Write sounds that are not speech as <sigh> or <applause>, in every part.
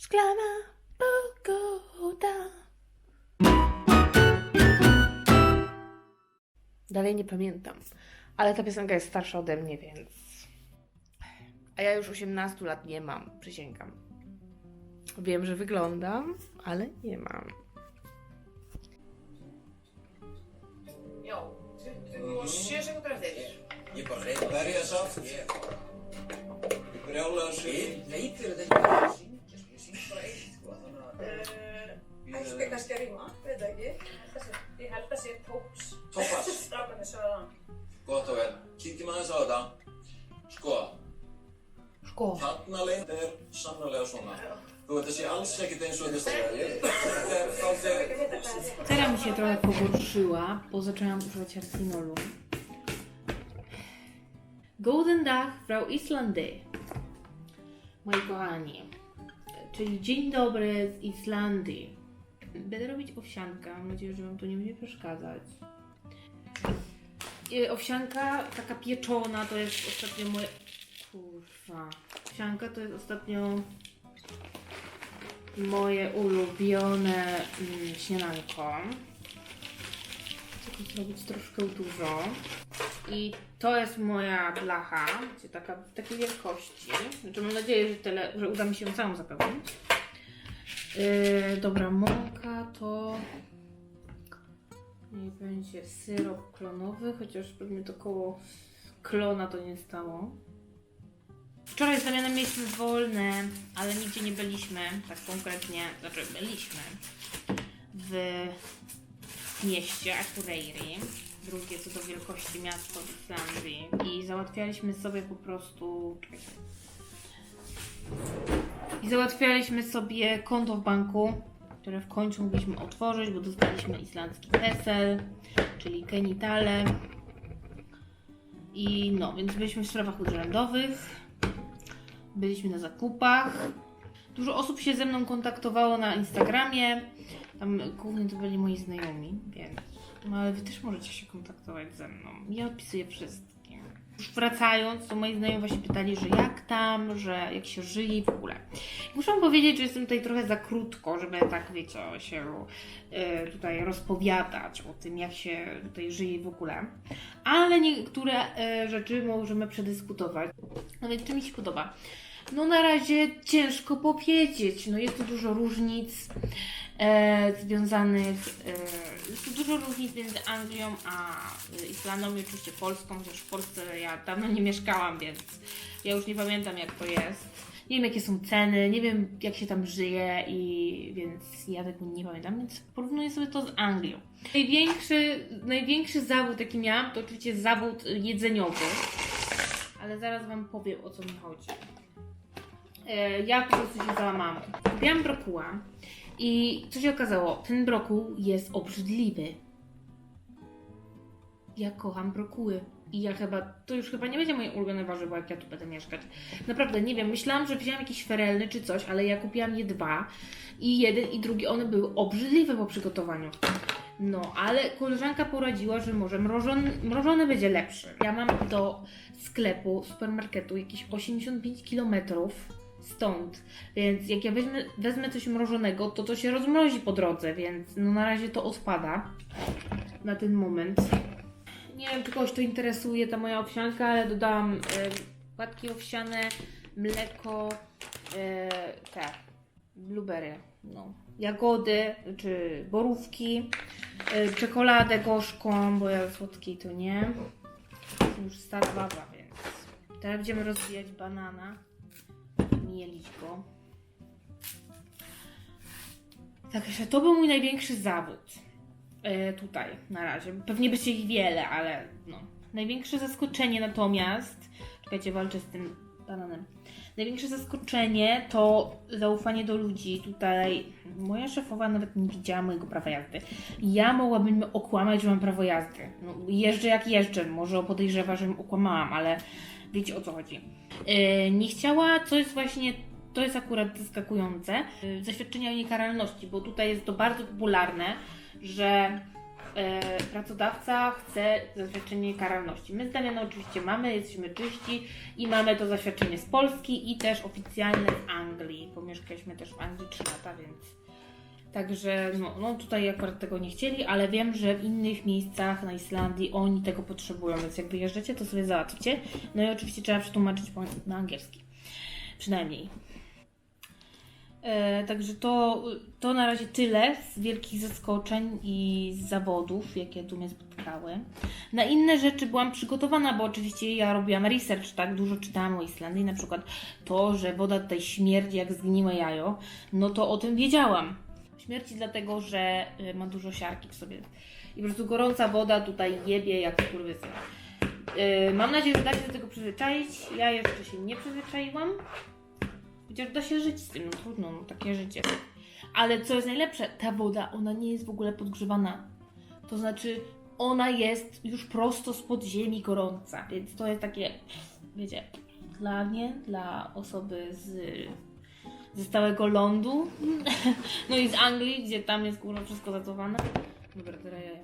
Szklana pogoda. Dalej nie pamiętam, ale ta piosenka jest starsza ode mnie, więc. A ja już 18 lat nie mam, przysięgam. Wiem, że wyglądam, ale nie mam. Já, 27 sekúndur eftir. Ég bara reynd að verja samt. Ég ég brjálaður sig. Ég veit fyrir þetta ekki Að rýma, veit ekki. Ég held að sé tóps. Tópas. Strákarnir sögðu það. Gott og vel. Kíkjum aðeins á þetta. Sko, Sko. þarna leið er sannarlega svona. Þú veit að sé alls ekkert eins og þetta er þáttið... Teraz mi się trochę pogorszyła, bo zaczęłam używać arsenolu. Golden Dag, Frau Islandy. Moi kochani, czyli dzień dobry z Islandii. Będę robić owsiankę, mam nadzieję, że Wam to nie będzie przeszkadzać. I Owsianka taka pieczona to jest ostatnio moje... Kurwa. Owsianka to jest ostatnio moje ulubione mm, śniadanko. Tylko zrobić troszkę dużo. I to jest moja blacha, taka, takiej wielkości. Znaczy mam nadzieję, że, tyle, że uda mi się ją całą zapełnić. Yy, dobra, mąka to nie będzie syrop klonowy, chociaż pewnie to koło klona to nie stało. Wczoraj z Damianem mieliśmy wolne, ale nigdzie nie byliśmy, tak konkretnie, znaczy byliśmy w mieście Akureyri, drugie co do wielkości miasto w Islandii i załatwialiśmy sobie po prostu... czekajcie. I załatwialiśmy sobie konto w banku, które w końcu mogliśmy otworzyć, bo dostaliśmy islandzki PESEL, czyli genitale. I no, więc byliśmy w sprawach urzędowych. Byliśmy na zakupach. Dużo osób się ze mną kontaktowało na Instagramie. Tam głównie to byli moi znajomi, więc. No ale wy też możecie się kontaktować ze mną. Ja odpisuję wszystkim. Już wracając, to moi znajomi właśnie pytali, że jak tam, że jak się żyje w ogóle. Muszę powiedzieć, że jestem tutaj trochę za krótko, żeby tak, wiecie, się e, tutaj rozpowiadać o tym, jak się tutaj żyje w ogóle. Ale niektóre e, rzeczy możemy przedyskutować. No więc czy mi się podoba? No na razie ciężko powiedzieć. No jest tu dużo różnic e, związanych, e, jest tu dużo różnic między Anglią a Islandią i oczywiście Polską, chociaż w Polsce ja dawno nie mieszkałam, więc ja już nie pamiętam jak to jest. Nie wiem jakie są ceny, nie wiem jak się tam żyje i więc ja tego nie pamiętam, więc porównuję sobie to z Anglią. Największy, największy zawód jaki miałam to oczywiście zawód jedzeniowy, ale zaraz Wam powiem o co mi chodzi. E, ja po prostu się załamałam. Kupiłam brokuła i co się okazało? Ten brokuł jest obrzydliwy. Ja kocham brokuły. I ja chyba, to już chyba nie będzie moje ulubione warzywo, jak ja tu będę mieszkać. Naprawdę, nie wiem, myślałam, że wziąłem jakiś ferelny czy coś, ale ja kupiłam je dwa. I jeden i drugi, one były obrzydliwe po przygotowaniu. No, ale koleżanka poradziła, że może mrożony, mrożony będzie lepszy. Ja mam do sklepu, supermarketu jakieś 85 km stąd, więc jak ja weźmę, wezmę coś mrożonego, to to się rozmrozi po drodze, więc no na razie to odpada na ten moment. Nie wiem, czy kogoś to interesuje, ta moja owsianka, ale dodałam y, płatki owsiane, mleko, y, te blueberry, no, jagody, czy borówki, y, czekoladę gorzką, bo ja słodkiej to nie. Już stara baba, więc teraz będziemy rozwijać banana, mielić go. Także to był mój największy zawód. E, tutaj na razie. Pewnie będzie ich wiele, ale no. Największe zaskoczenie natomiast. Czekajcie, walczę z tym bananem. Największe zaskoczenie to zaufanie do ludzi. Tutaj moja szefowa nawet nie widziała mojego prawa jazdy. Ja mogłabym okłamać, że mam prawo jazdy. No, jeżdżę jak jeżdżę. Może podejrzewa, że okłamałam, ale wiecie o co chodzi. E, nie chciała, co jest właśnie to jest akurat zaskakujące, e, zaświadczenia o niekaralności, bo tutaj jest to bardzo popularne, że e, pracodawca chce zaświadczenie karalności. My z Damianą oczywiście mamy, jesteśmy czyści i mamy to zaświadczenie z Polski i też oficjalne z Anglii. Pomieszkaliśmy też w Anglii 3 lata, więc Także no, no tutaj akurat tego nie chcieli, ale wiem, że w innych miejscach na Islandii oni tego potrzebują, więc jak wyjeżdżacie, to sobie załatwcie. No i oczywiście trzeba przetłumaczyć na angielski. Przynajmniej. E, także to, to na razie tyle z wielkich zaskoczeń i z zawodów, jakie tu mnie spotkały. Na inne rzeczy byłam przygotowana, bo oczywiście ja robiłam research, tak, dużo czytałam o Islandii, na przykład to, że woda tutaj śmierdzi jak zgniłe jajo, no to o tym wiedziałam. Śmierci dlatego, że y, ma dużo siarki w sobie. I po prostu gorąca woda tutaj jebie jak skurwysyn. Yy, mam nadzieję, że da się do tego przyzwyczaić. Ja jeszcze się nie przyzwyczaiłam. Chociaż da się żyć z tym, no trudno, no, takie życie. Ale co jest najlepsze, ta woda, ona nie jest w ogóle podgrzewana. To znaczy, ona jest już prosto spod ziemi gorąca, więc to jest takie, wiecie, dla mnie, dla osoby z, ze stałego lądu, <laughs> no i z Anglii, gdzie tam jest kurwa wszystko zacofane. Dobra, teraz ja.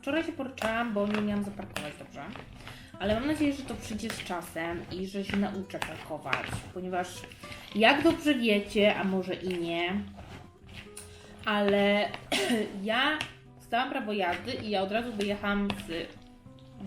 Wczoraj się porczałam, bo nie miałam zaparkować dobrze. Ale mam nadzieję, że to przyjdzie z czasem i że się nauczę parkować, ponieważ jak dobrze wiecie, a może i nie, ale <clears throat> ja zdałam prawo jazdy i ja od razu wyjechałam z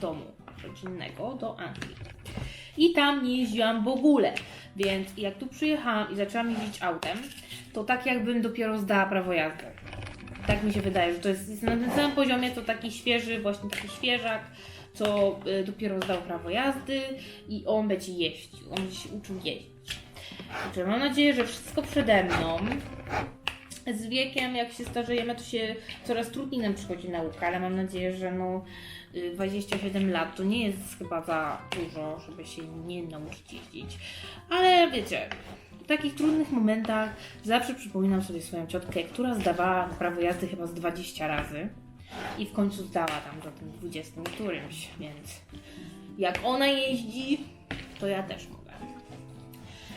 domu rodzinnego do Anglii. I tam nie jeździłam w ogóle, więc jak tu przyjechałam i zaczęłam jeździć autem, to tak jakbym dopiero zdała prawo jazdy. Tak mi się wydaje, że to jest, jest na tym samym poziomie, to taki świeży, właśnie taki świeżak, co y, dopiero zdał prawo jazdy i on będzie jeździł, on będzie się uczył jeździć. Także mam nadzieję, że wszystko przede mną. Z wiekiem, jak się starzejemy, to się coraz trudniej nam przychodzi nauka, ale mam nadzieję, że no y, 27 lat to nie jest chyba za dużo, żeby się nie nauczyć jeździć. Ale wiecie, w takich trudnych momentach zawsze przypominam sobie swoją ciotkę, która zdawała prawo jazdy chyba z 20 razy i w końcu zdała tam za tym 20 którymś, więc jak ona jeździ, to ja też mogę.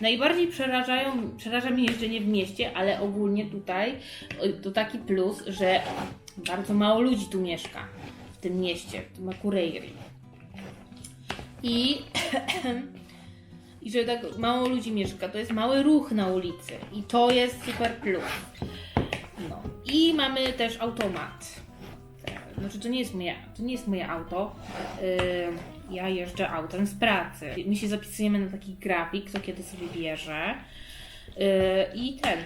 Najbardziej przerażają, przeraża mnie jeżdżenie w mieście, ale ogólnie tutaj y, to taki plus, że bardzo mało ludzi tu mieszka w tym mieście, w tym Akureyri. I, <clears throat> I że tak mało ludzi mieszka, to jest mały ruch na ulicy i to jest super plus. No. I mamy też automat. Znaczy to nie jest moje, to nie jest moje auto. Yy, ja jeżdżę autem z pracy. My się zapisujemy na taki grafik, kto kiedy sobie bierze. Yy, I ten.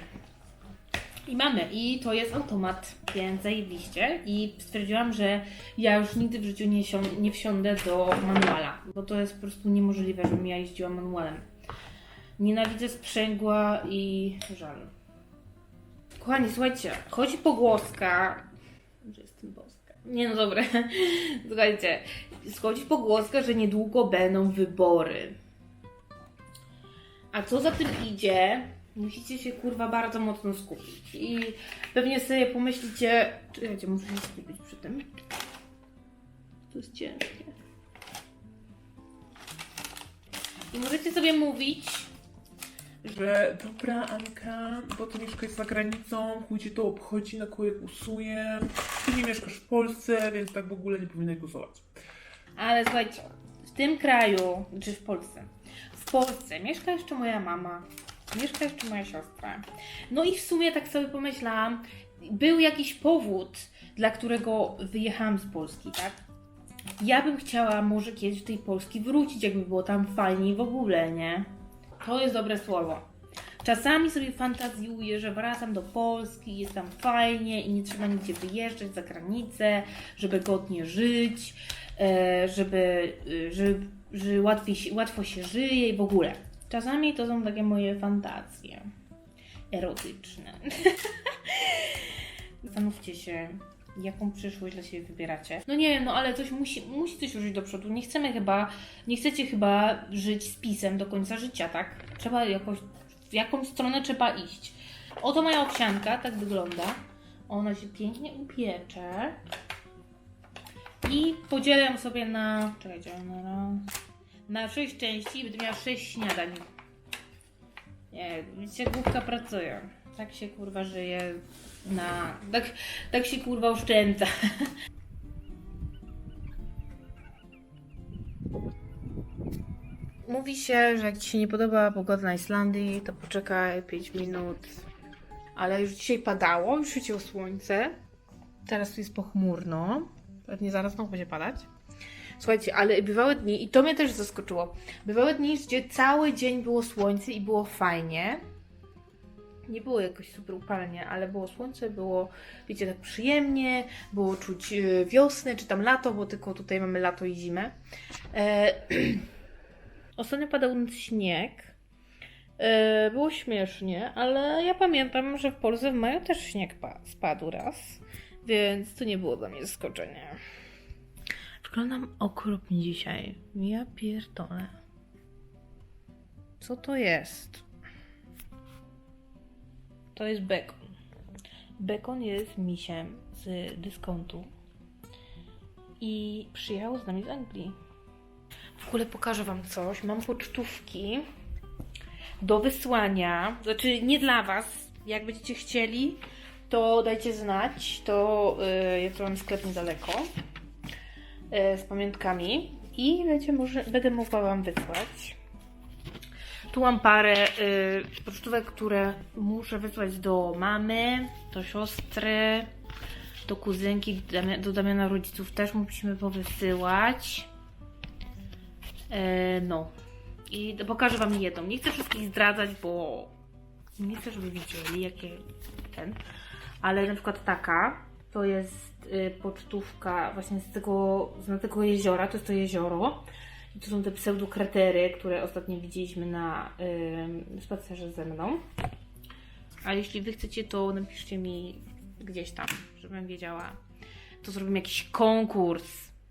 I mamy. I to jest automat, więc zajebiście. I stwierdziłam, że ja już nigdy w życiu nie, sią- nie wsiądę do manuala, bo to jest po prostu niemożliwe, żebym ja jeździła manualem. Nienawidzę sprzęgła i żal. Kochani, słuchajcie, chodzi pogłoska, że jestem boska. Nie no dobra, <laughs> słuchajcie, schodzi pogłoska, że niedługo będą wybory. A co za tym idzie, musicie się kurwa bardzo mocno skupić. I pewnie sobie pomyślicie, czekajcie, muszę się skupić przy tym. To jest ciężkie. I możecie sobie mówić, że dobra Anka, bo ty mieszkasz za granicą, chuj cię to obchodzi, na kogo głosuję. Ty nie mieszkasz w Polsce, więc tak w ogóle nie powinnaś głosować. Ale słuchajcie, w tym kraju, czy w Polsce, w Polsce mieszka jeszcze moja mama, mieszka jeszcze moja siostra. No i w sumie tak sobie pomyślałam, był jakiś powód, dla którego wyjechałam z Polski, tak? Ja bym chciała może kiedyś do tej Polski wrócić, jakby było tam fajniej w ogóle, nie? To jest dobre słowo. Czasami sobie fantazjuję, że wracam do Polski, jest tam fajnie i nie trzeba nigdzie wyjeżdżać za granicę, żeby godnie żyć, e, żeby, żeby, że łatwiej łatwo się żyje i w ogóle. Czasami to są takie moje fantazje erotyczne. <laughs> Zastanówcie się, jaką przyszłość dla siebie wybieracie. No nie wiem, no ale coś musi, musi coś ruszyć do przodu. Nie chcemy chyba, nie chcecie chyba żyć z pisem do końca życia, tak? Trzeba jakoś, w jakąś stronę trzeba iść. Oto moja owsianka, tak wygląda. Ona się pięknie upiecze. I podzielę ją sobie na. Czekajcie, na, na 6 części będę miała 6 śniadań. Nie, widzicie, główka pracuje. Tak się kurwa żyje na. Tak, tak się kurwa oszczędza. Mówi się, że jak Ci się nie podoba pogoda na Islandii, to poczekaj 5 minut. Ale już dzisiaj padało, już świeciło słońce. Teraz tu jest pochmurno. Pewnie zaraz znowu będzie padać. Słuchajcie, ale bywały dni, i to mnie też zaskoczyło. Bywały dni, gdzie cały dzień było słońce i było fajnie. Nie było jakoś super upalnie, ale było słońce, było, wiecie, tak przyjemnie, było czuć e, wiosnę, czy tam lato, bo tylko tutaj mamy lato i zimę. E, <clears throat> Ostatnio padał śnieg. E, było śmiesznie, ale ja pamiętam, że w Polsce w maju też śnieg pa- spadł raz, więc to nie było dla mnie zaskoczenie. Wyglądam okropnie dzisiaj. Ja pierdolę. Co to jest? To jest bekon. Bekon jest misiem z dyskontu. I przyjechał z nami z Anglii. W ogóle pokażę Wam coś. Mam pocztówki do wysłania. Znaczy nie dla Was. Jak będziecie chcieli, to dajcie znać. To yy, ja tu mam sklep niedaleko yy, z pamiątkami. I będzie, może, będę mogła Wam wysłać. Tu mam parę yy, pocztówek, które muszę wysłać do mamy, do siostry, do kuzynki, do do Damiana rodziców też musimy powysyłać. E, no. I pokażę Wam jedną. Nie chcę wszystkich zdradzać, bo nie chcę, żeby widzieli, jakie ten. Ale na przykład taka, to jest y, pocztówka właśnie z tego, z tego jeziora, to jest to jezioro. To są te pseudokratery, które ostatnio widzieliśmy na y, spacerze ze mną. A jeśli Wy chcecie, to napiszcie mi gdzieś tam, żebym wiedziała. To zrobimy jakiś konkurs